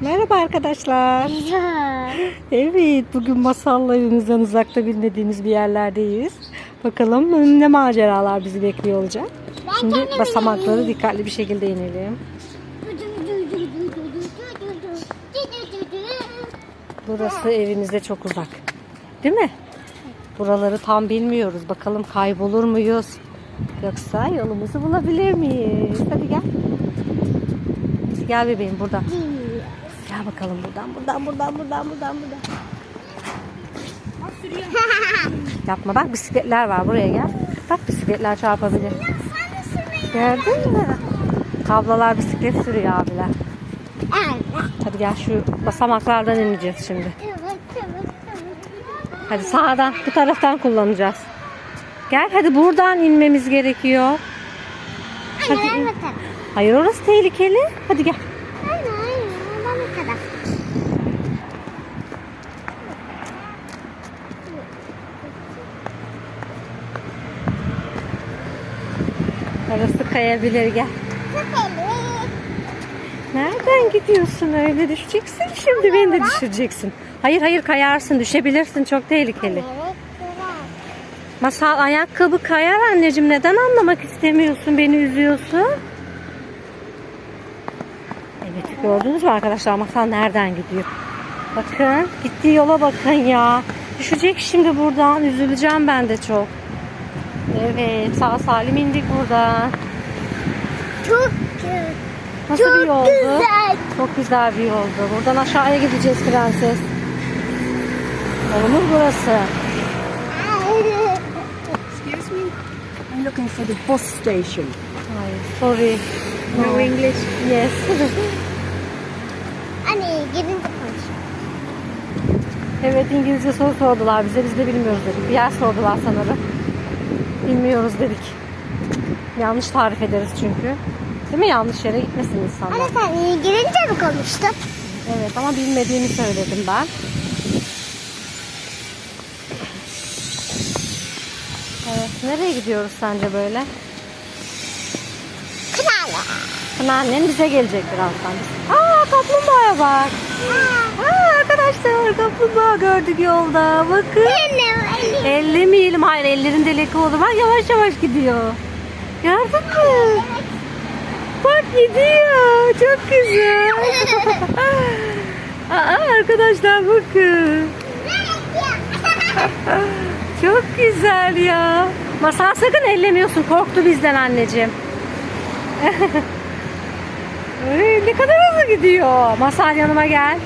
Merhaba arkadaşlar. Evet bugün masalla evimizden uzakta bilmediğimiz bir yerlerdeyiz. Bakalım ne maceralar bizi bekliyor olacak. Şimdi basamakları dikkatli bir şekilde inelim. Burası evimize çok uzak. Değil mi? Buraları tam bilmiyoruz. Bakalım kaybolur muyuz? Yoksa yolumuzu bulabilir miyiz? Hadi gel. Hadi gel bebeğim buradan. Gel bakalım buradan, buradan, buradan, buradan, buradan, buradan. Yapma bak bisikletler var buraya gel. Bak bisikletler çarpabilir. Gördün mü? Ablalar bisiklet sürüyor abiler. Hadi gel şu basamaklardan ineceğiz şimdi. Hadi sağdan bu taraftan kullanacağız. Gel hadi buradan inmemiz gerekiyor. Hadi. Hayır orası tehlikeli. Hadi gel. Orası kayabilir gel. Nereden gidiyorsun öyle düşeceksin şimdi beni de düşüreceksin. Hayır hayır kayarsın düşebilirsin çok tehlikeli. Masal ayakkabı kayar anneciğim neden anlamak istemiyorsun beni üzüyorsun? Evet gördünüz mü arkadaşlar masal nereden gidiyor? Bakın gittiği yola bakın ya. Düşecek şimdi buradan üzüleceğim ben de çok. Evet sağ salim indik buradan. Çok Nasıl Çok bir yoldu? güzel. Çok güzel bir yoldu. Buradan aşağıya gideceğiz prenses. Yolumuz burası. Excuse me? I'm looking for the bus station. Ay, sorry. No English? Yes. Anne gidince konuş. evet İngilizce soru sordular bize. Biz de bilmiyoruz dedik. Bir yer sordular sanırım. Bilmiyoruz dedik. Yanlış tarif ederiz çünkü. Değil mi? Yanlış yere gitmesin insanlar. Anne sen iyi girince mi konuştun? Evet ama bilmediğimi söyledim ben. Evet, nereye gidiyoruz sence böyle? Kınalı. Anneannem bize gelecek birazdan. Aa kaplumbağaya bak. Aa arkadaşlar kaplumbağa gördük yolda. Bakın. Anne Ellemeyelim. Hayır ellerinde leke olur. Bak yavaş yavaş gidiyor. Gördün mü? Bak gidiyor. Çok güzel. Aa arkadaşlar bakın. Çok güzel ya. Masal sakın ellemiyorsun. Korktu bizden anneciğim. Ay, ne kadar hızlı gidiyor. Masal yanıma gel.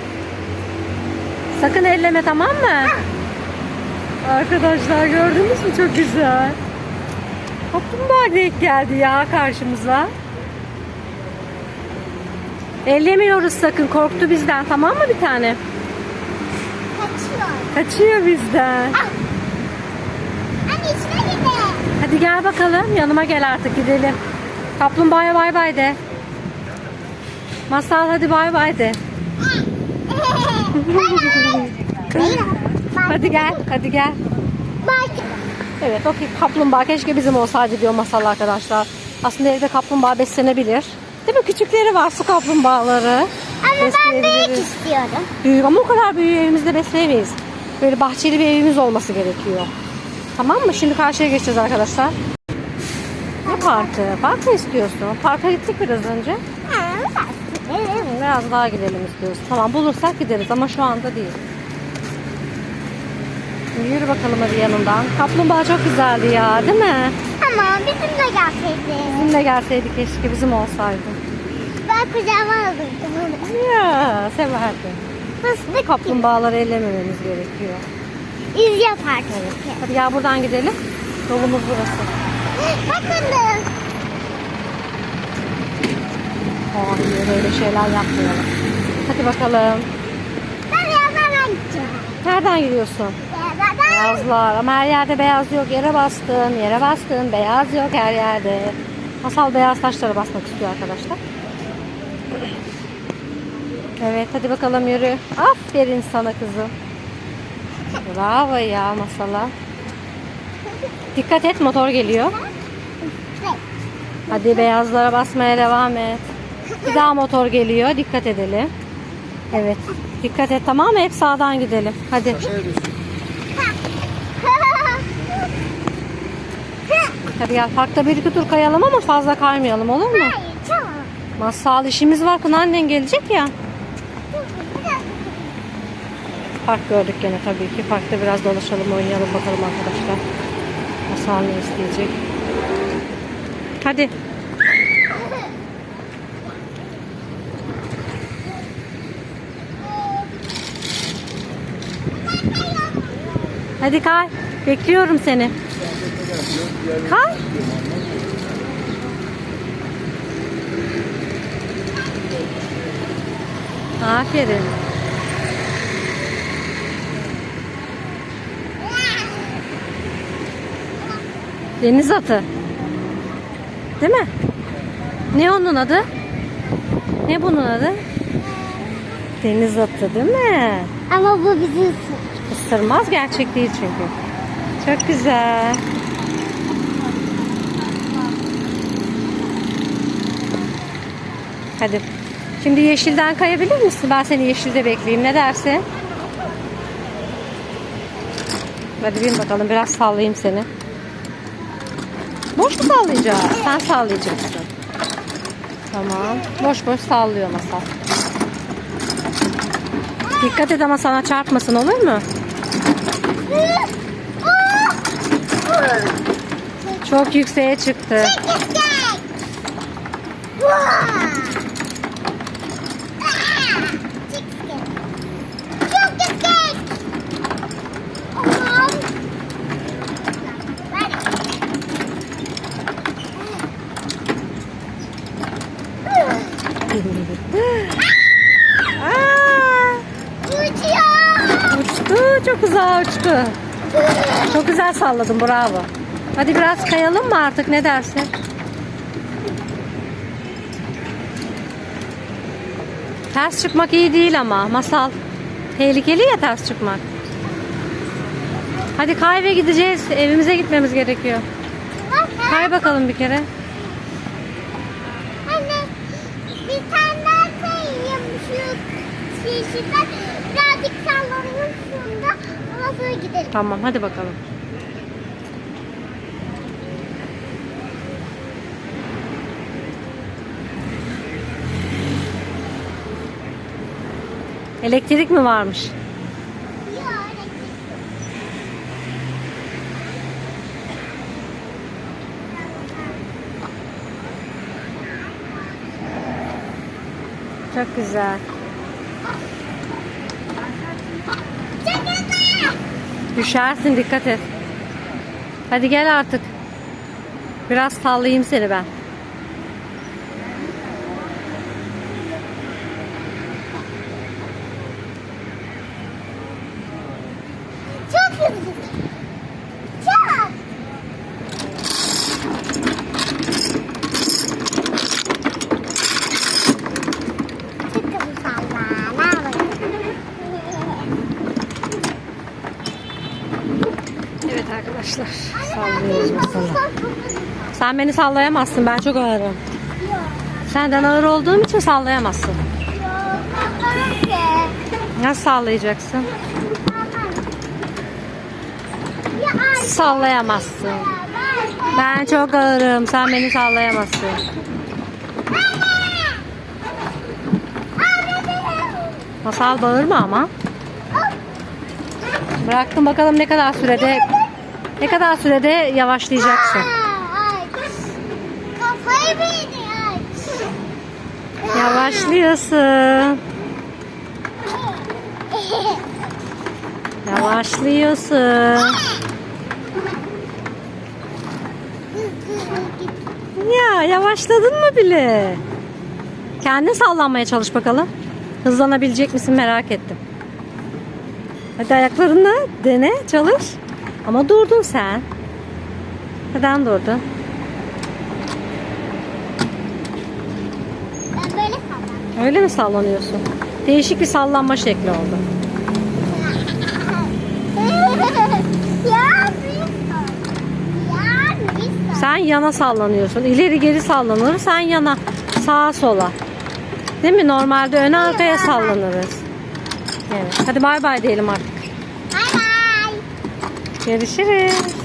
Sakın elleme tamam mı? Arkadaşlar gördünüz mü çok güzel. Kaplumbağa denk geldi ya karşımıza. Ellemiyoruz sakın korktu bizden tamam mı bir tane? Kaçıyor. Kaçıyor bizden. Anne içine gidelim. Hadi gel bakalım yanıma gel artık gidelim. Kaplumbağaya bay bay de. Masal hadi bay bay de. Hadi gel hadi gel. Bak. Evet o kaplumbağa keşke bizim olsaydı diyor masal arkadaşlar. Aslında evde kaplumbağa beslenebilir. Değil mi? Küçükleri var su kaplumbağaları. Ama ben büyük istiyorum. Büyük ama o kadar büyüğü evimizde besleyemeyiz. Böyle bahçeli bir evimiz olması gerekiyor. Tamam mı? Şimdi karşıya geçeceğiz arkadaşlar. Ne parkı? Park mı istiyorsun? Parka gittik biraz önce. Biraz daha gidelim istiyoruz. Tamam bulursak gideriz ama şu anda değil. Yürü bakalım hadi yanından. Kaplumbağa çok güzeldi ya değil mi? Ama bizim de gelseydi. Bizim de gelseydi keşke bizim olsaydı. Ben kucağıma alırdım onu. Ya severdim. Fıstık Kaplumbağaları ellemememiz gerekiyor. iz yapar Evet. çünkü. Hadi ya buradan gidelim. Yolumuz burası. Bakın Hayır öyle şeyler yapmayalım. Hadi bakalım. Ben yazana gideceğim. Nereden gidiyorsun? Beyazlar ama her yerde beyaz yok. Yere bastın, yere bastın. Beyaz yok her yerde. Masal beyaz taşlara basmak istiyor arkadaşlar. Evet hadi bakalım yürü. Aferin sana kızım. Bravo ya masala. Dikkat et motor geliyor. Hadi beyazlara basmaya devam et. Bir daha motor geliyor. Dikkat edelim. Evet. Dikkat et tamam mı? Hep sağdan gidelim. Hadi. Hadi gel. Parkta bir iki tur kayalım ama fazla kaymayalım olur mu? Hayır, tamam. Masal işimiz var. Kına annen gelecek ya. Park gördük gene tabii ki. Parkta biraz dolaşalım, oynayalım bakalım arkadaşlar. Masal ne isteyecek? Hadi. Hadi kay. Bekliyorum seni. Kay. Aferin. Deniz atı. Değil mi? Ne onun adı? Ne bunun adı? Deniz atı değil mi? Ama bu bizi ısır. Isırmaz gerçek değil çünkü. Çok güzel. Hadi. Şimdi yeşilden kayabilir misin? Ben seni yeşilde bekleyeyim. Ne dersin? Hadi bin bakalım. Biraz sallayayım seni. Boş mu sallayacağız? Sen sallayacaksın. Tamam. Boş boş sallıyor masal. Dikkat et ama sana çarpmasın olur mu? Çok yükseğe çıktı. Aa, uçtu. Çok uzağa uçtu. Çok güzel salladın. Bravo. Hadi biraz kayalım mı artık? Ne dersin? Ters çıkmak iyi değil ama. Masal. Tehlikeli ya ters çıkmak. Hadi kay ve gideceğiz. Evimize gitmemiz gerekiyor. Kay bakalım bir kere. Anne bir tane daha sayayım şu yeşilden. Birazcık sallanayım. Ondan sonra gidelim. Tamam hadi bakalım. Elektrik mi varmış? Yok Çok güzel. Düşersin dikkat et. Hadi gel artık. Biraz sallayayım seni ben. Çok hızlı. Çok. Çok hızlı salla. Ne yapayım? Evet arkadaşlar. Sallıyoruz mesela. Sen beni sallayamazsın. Ben çok ağırım. Senden ağır olduğum için sallayamazsın. Nasıl sallayacaksın? Ya ay. Sallayamazsın. Ben çok ağırım. Sen beni sallayamazsın. Masal bağırma ama. Bıraktım bakalım ne kadar sürede ne kadar sürede yavaşlayacaksın. Kafayı beni. Yavaşlıyorsun. Yavaşlıyorsun. Ya yavaşladın mı bile? Kendin sallanmaya çalış bakalım. Hızlanabilecek misin merak ettim. Hadi ayaklarını dene çalış. Ama durdun sen. Neden durdun? Ben böyle sallarım. Öyle mi sallanıyorsun? Değişik bir sallanma şekli oldu. Sen yana sallanıyorsun. İleri geri sallanır. Sen yana. Sağa sola. Değil mi? Normalde öne arkaya sallanırız. Evet. Hadi bay bay diyelim artık. Görüşürüz.